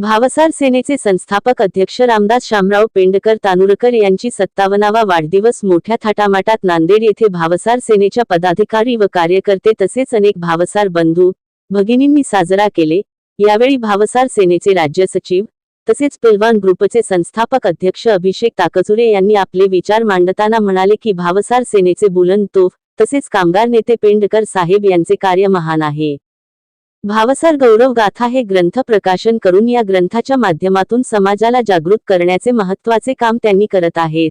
भावसार सेनेचे संस्थापक अध्यक्ष रामदास शामराव पेंडकर तानुरकर यांची सत्तावनावा वाढदिवस मोठ्या थाटामाटात नांदेड येथे भावसार सेनेच्या पदाधिकारी व कार्यकर्ते तसेच अनेक भावसार बंधू भगिनींनी साजरा केले. यावेळी भावसार सेनेचे राज्य सचिव तसेच पेलवान ग्रुपचे संस्थापक अध्यक्ष अभिषेक ताकजुरे यांनी आपले विचार मांडताना म्हणाले की भावसार सेनेचे बुलंद तोफ तसेच कामगार नेते पेंडकर साहेब यांचे कार्य महान आहे. भावसार गौरव गाथा हे ग्रंथ प्रकाशन करून या ग्रंथाच्या माध्यमातून समाजाला जागृत करण्याचे महत्त्वाचे काम त्यांनी करत आहेत.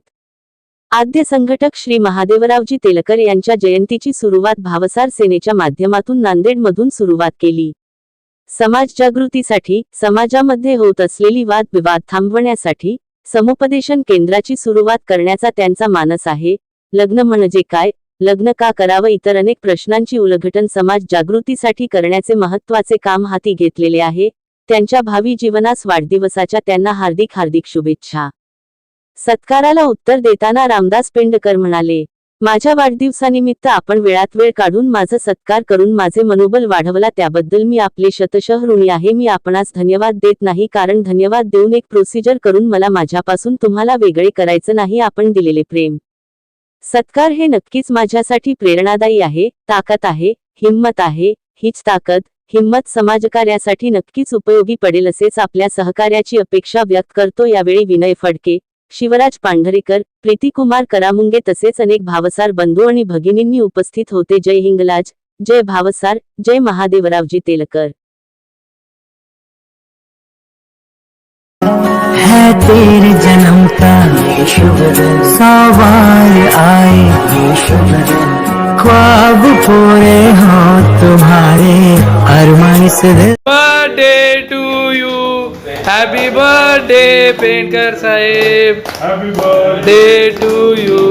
आद्य संघटक श्री महादेवरावजी तेलकर यांच्या जयंतीची सुरुवात भावसार सेनेच्या माध्यमातून नांदेडमधून सुरुवात केली. समाज जागृतीसाठी समाजामध्ये होत असलेली वाद विवाद थांबवण्यासाठी समुपदेशन केंद्राची सुरुवात करण्याचा त्यांचा मानस आहे. लग्न म्हणजे काय? लग्न का करावं इतर अनेक प्रश्नांची उलघटन समाज जागृतीसाठी करण्याचे महत्त्वाचे काम हाती घेतलेले आहे. त्यांच्या भावी जीवनास वाढदिवसाच्या त्यांना हार्दिक हार्दिक शुभेच्छा. सत्काराला उत्तर देताना रामदास पेंडकर म्हणाले माझ्या वाढदिवसानिमित्त आपण वेळात वेळ काढून माझं सत्कार करून माझे मनोबल वाढवला त्याबद्दल मी आपले शतशः ऋणी आहे. मी आपणास धन्यवाद देत नाही कारण धन्यवाद देऊन एक प्रोसिजर करून मला माझ्यापासून तुम्हाला वेगळे करायचं नाही. आपण दिलेले प्रेम सत्कार हे नक्कीच माझ्यासाठी प्रेरणादायी आहे ताकद आहे हिंमत आहे हीच ताकद हिंमत समाजकार्यासाठी नक्कीच उपयोगी पडेल असेच आपल्या सहकार्याची अपेक्षा व्यक्त करतो यावेळी विनय फडके शिवराज पांढरेकर प्रीतिकुमार करामुंगे तसेच अनेक भावसार बंधू आणि भगिनींनी उपस्थित होते. जय हिंगलाज जय भावसार जय महादेवरावजी तेलकर. है सवाल आए ख्वाब पूरे हों तुम्हारे अरमान से birthday to you. Happy birthday, Pendkar Saheb. Happy birthday. Day to you.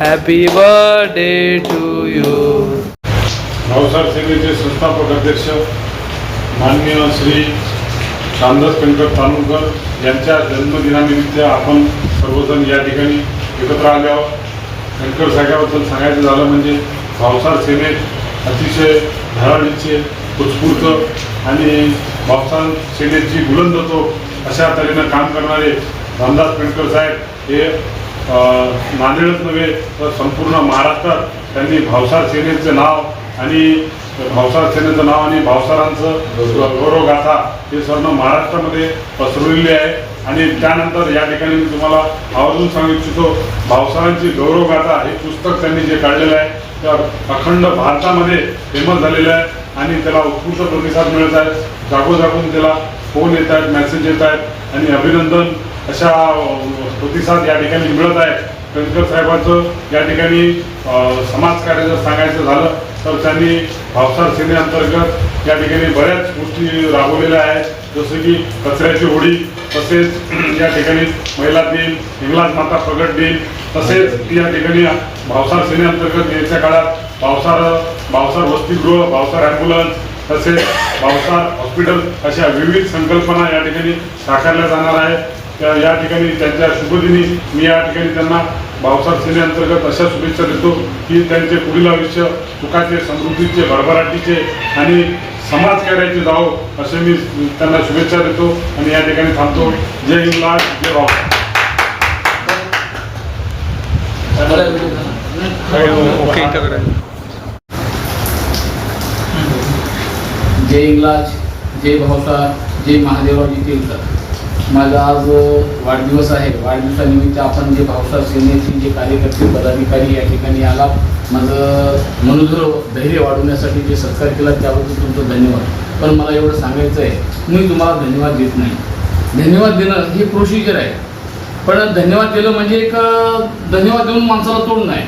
Happy birthday to you. Bhavsar सेनेचे संस्थापक अध्यक्ष माननीय श्री रामदास पेंडकर तानुकर यांच्या जन्मदिनानिमित्त आपण सर्वजण या ठिकाणी एकत्र आल्यावर शंकर साहेबाबद्दल सांगायचं झालं म्हणजे भावसार सेनेत अतिशय धडाडीचे उत्स्फूर्त आणि भावसार सेनेची बुलंद होतो अशा तऱ्हेनं काम करणारे रामदास पेंडकर साहेब हे नांदेडच नव्हे तर संपूर्ण महाराष्ट्रात त्यांनी भावसार सेनेचं नाव आणि भावसार सेनेचं नाव आणि भावसारांचं गौरव गाथा हे सर्व महाराष्ट्रामध्ये पसरलेले आहे. आणि त्यानंतर या ठिकाणी मी तुम्हाला आवर्जून सांगू इच्छितो भावसारांची गौरव गाथा हे पुस्तक त्यांनी जे काढलेलं आहे तर अखंड भारतामध्ये फेमस झालेलं आहे आणि त्याला उत्कृष्ट प्रतिसाद मिळत आहे. जागोजागून त्याला फोन येत आहेत मेसेज येत आहेत आणि अभिनंदन. अशा प्रतिसाद या ठिकाणी मिळत आहे. कणकर साहेबांचं या ठिकाणी समाजकार्य जर सांगायचं झालं तर त्यांनी भावसार सेनेअंतर्गत या ठिकाणी बऱ्याच गोष्टी राबवलेल्या आहेत. जसं की कचऱ्याची होडी तसेच या ठिकाणी महिला दिन इंग्लाज माता प्रगट दिन तसेच या ठिकाणी भावसार सेनेअंतर्गत येत्या काळात भावसार भावसार वसतिगृह भावसार ॲम्ब्युलन्स तसेच भावसार हॉस्पिटल अशा विविध संकल्पना या ठिकाणी साकारल्या जाणार आहेत. त्या या ठिकाणी त्यांच्या शुभदिनी मी या ठिकाणी त्यांना भावसार सेनेअंतर्गत अशा शुभेच्छा देतो की त्यांचे पुढील आयुष्य सुखाचे समृद्धीचे भरभराटीचे आणि समाजकार्याचे जावो असे मी त्यांना शुभेच्छा देतो आणि या ठिकाणी थांबतो. जय हिंद जय करा. जय इंग्लाज जय भावसार जय महादेवरावजी तीर्थर माझा आज वाढदिवस आहे. वाढदिवसानिमित्त आपण जे भावसार सेनेचे जे कार्यकर्ते पदाधिकारी या ठिकाणी आला. माझं मनोधर धैर्य वाढवण्यासाठी जे सत्कार केला त्याबद्दल तुमचं धन्यवाद. पण मला एवढं सांगायचं आहे मी तुम्हाला धन्यवाद देत नाही. धन्यवाद देणं हे प्रोसिजर आहे. पण धन्यवाद दिलं म्हणजे एक धन्यवाद देऊन माणसाला तोड नाही.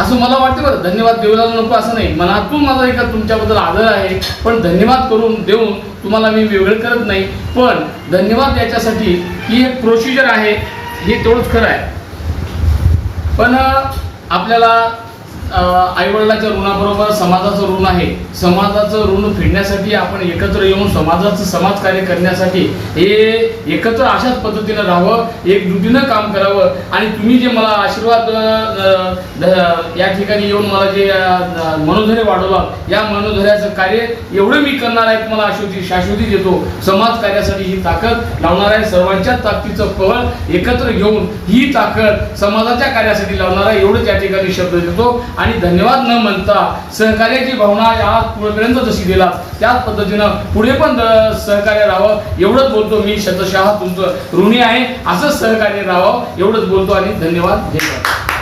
असं मला वाटतं बरं धन्यवाद देऊला नको असं नाही. मनातून माझा एका तुमच्याबद्दल आदर आहे पण धन्यवाद करून देऊन तुम्हाला मी वेगळं करत नाही. पण धन्यवाद याच्यासाठी ही एक प्रोसिजर आहे हे तेवढंच खरं आहे. पण आपल्याला आईवडिलाच्या ऋणाबरोबर समाजाचं ऋण आहे. समाजाचं ऋण फेडण्यासाठी आपण एकत्र येऊन समाजाचं समाजकार्य करण्यासाठी हे एकत्र अशाच पद्धतीनं राहावं एकजुटीनं काम करावं. आणि तुम्ही जे मला आशीर्वाद या ठिकाणी येऊन मला जे मनोधैर्य वाढवला या मनोधैर्याचं कार्य एवढं मी करणार आहे मला आश्वती शाश्वती देतो. समाज कार्यासाठी ही ताकद लावणार आहे. सर्वांच्या ताकदीचं फळ एकत्र घेऊन ही ताकद समाजाच्या कार्यासाठी लावणार आहे. एवढंच या ठिकाणी शब्द देतो. आणि धन्यवाद न म्हणता सहकार्याची भावना या पुढेपर्यंत जशी दिला त्याच पद्धतीनं पुढे पण सहकार्य राहावं एवढंच बोलतो मी शतशः तुमचं ऋणी आहे. असंच सहकार्य राहावं एवढंच बोलतो आणि धन्यवाद. धन्यवाद